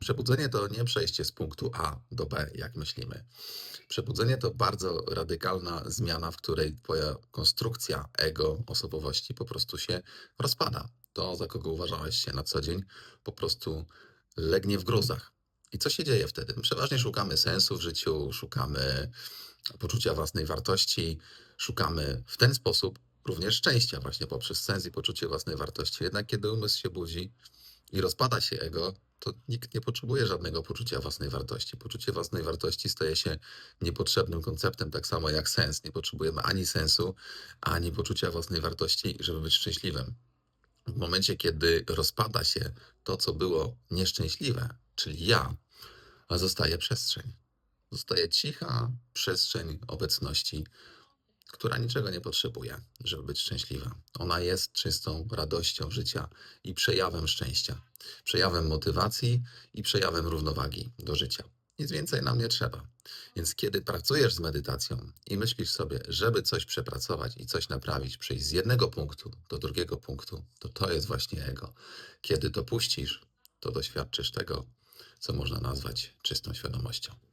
Przebudzenie to nie przejście z punktu A do B, jak myślimy. Przebudzenie to bardzo radykalna zmiana, w której twoja konstrukcja ego, osobowości po prostu się rozpada. To, za kogo uważałeś się na co dzień, po prostu legnie w gruzach. I co się dzieje wtedy? Przeważnie szukamy sensu w życiu, szukamy poczucia własnej wartości, szukamy w ten sposób również szczęścia, właśnie poprzez sens i poczucie własnej wartości. Jednak kiedy umysł się budzi i rozpada się ego, to nikt nie potrzebuje żadnego poczucia własnej wartości. Poczucie własnej wartości staje się niepotrzebnym konceptem, tak samo jak sens. Nie potrzebujemy ani sensu, ani poczucia własnej wartości, żeby być szczęśliwym. W momencie, kiedy rozpada się to, co było nieszczęśliwe, czyli ja, a zostaje przestrzeń. Zostaje cicha przestrzeń obecności, która niczego nie potrzebuje, żeby być szczęśliwa. Ona jest czystą radością życia i przejawem szczęścia, przejawem motywacji i przejawem równowagi do życia. Nic więcej nam nie trzeba. Więc kiedy pracujesz z medytacją i myślisz sobie, żeby coś przepracować i coś naprawić, przejść z jednego punktu do drugiego punktu, to to jest właśnie ego. Kiedy to puścisz, to doświadczysz tego, co można nazwać czystą świadomością.